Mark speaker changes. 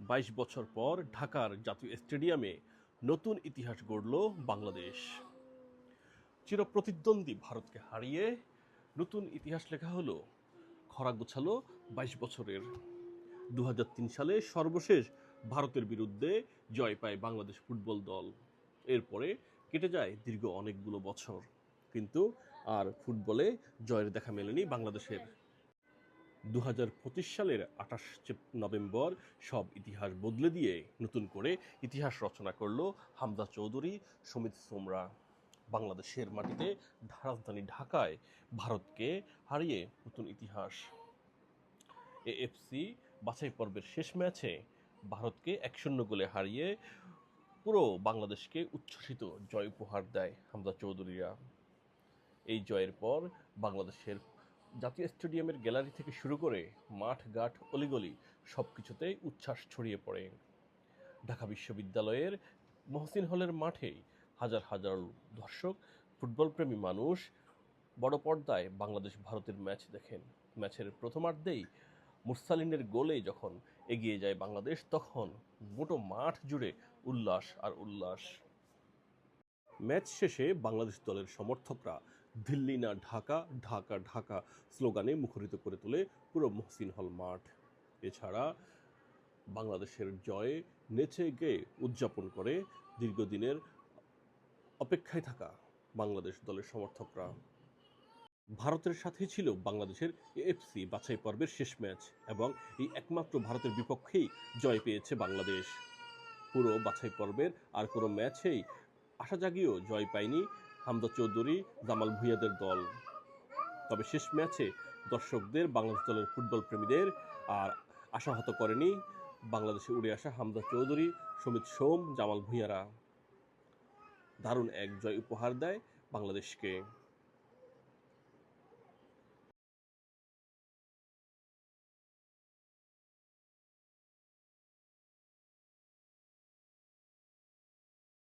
Speaker 1: বাইশ বছর পর ঢাকার জাতীয় স্টেডিয়ামে নতুন ইতিহাস গড়ল বাংলাদেশ। চিরপ্রতিদ্বন্দ্বী ভারতকে হারিয়ে নতুন ইতিহাস লেখা হলো, খরা গোছালো বাইশ বছরের। দু হাজার তিন সালে সর্বশেষ ভারতের বিরুদ্ধে জয় পায় বাংলাদেশ ফুটবল দল। এরপরে কেটে যায় দীর্ঘ অনেকগুলো বছর। কিন্তু আর ফুটবলে জয়ের দেখা মেলেনি বাংলাদেশের। দু হাজার পঁচিশ সালের আঠাশ নভেম্বর সব ইতিহাস বদলে দিয়ে নতুন করে ইতিহাস রচনা করল হামদা চৌধুরী, সমিত সোমরা। বাংলাদেশের মাটিতে রাজধানী ঢাকায় ভারতকে হারিয়ে নতুন ইতিহাস। এএফসি বাছাই পর্বের শেষ ম্যাচে ভারতকে এক শূন্য গোলে হারিয়ে পুরো বাংলাদেশকে উচ্ছ্বসিত জয় উপহার দেয় হামদা চৌধুরীরা। এই জয়ের পর বাংলাদেশের জাতীয় স্টেডিয়ামের গ্যালারি থেকে শুরু করে মাঠ, ঘাট, অলিগলি সব কিছুতেই উচ্ছ্বাস ছড়িয়ে পড়ে। ঢাকা বিশ্ববিদ্যালয়ের মহসিন হলের মাঠেই হাজার হাজার দর্শক, ফুটবলপ্রেমী মানুষ বড় পর্দায় বাংলাদেশ ভারতের ম্যাচ দেখেন। ম্যাচের প্রথমার্ধেই মুরসালিনের গোলে যখন এগিয়ে যায় বাংলাদেশ, তখন মোটো মাঠ জুড়ে উল্লাস আর উল্লাস। ম্যাচ শেষে বাংলাদেশ দলের সমর্থকরা দিল্লি না ঢাকা ঢাকা ঢাকা স্লোগানে মুখরিত করে তোলে পুরো মহসিন হল মাঠ। এছাড়া বাংলাদেশের জয়ে নেচে গেয়ে উদযাপন করে দীর্ঘদিনের অপেক্ষায় থাকা বাংলাদেশ দলের সমর্থকরা। ভারতের সাথেই ছিল বাংলাদেশের এএফসি বাছাই পর্বের শেষ ম্যাচ এবং এই একমাত্র ভারতের বিপক্ষেই জয় পেয়েছে বাংলাদেশ। পুরো বাছাই পর্বের আর কোনো ম্যাচেই আশা জাগিয়েও জয় পায়নি হামদা চৌধুরী, জামাল ভুঁইয়াদের দল। তবে শেষ ম্যাচে দর্শকদের বাংলাদেশ দলের ফুটবল প্রেমীদের আর আশাহত করেনি বাংলাদেশে উড়ে আসা হামদা চৌধুরী, সুমিত সোম, জামাল ভুঁইয়ারা। দারুণ এক জয় উপহার দেয় বাংলাদেশকে।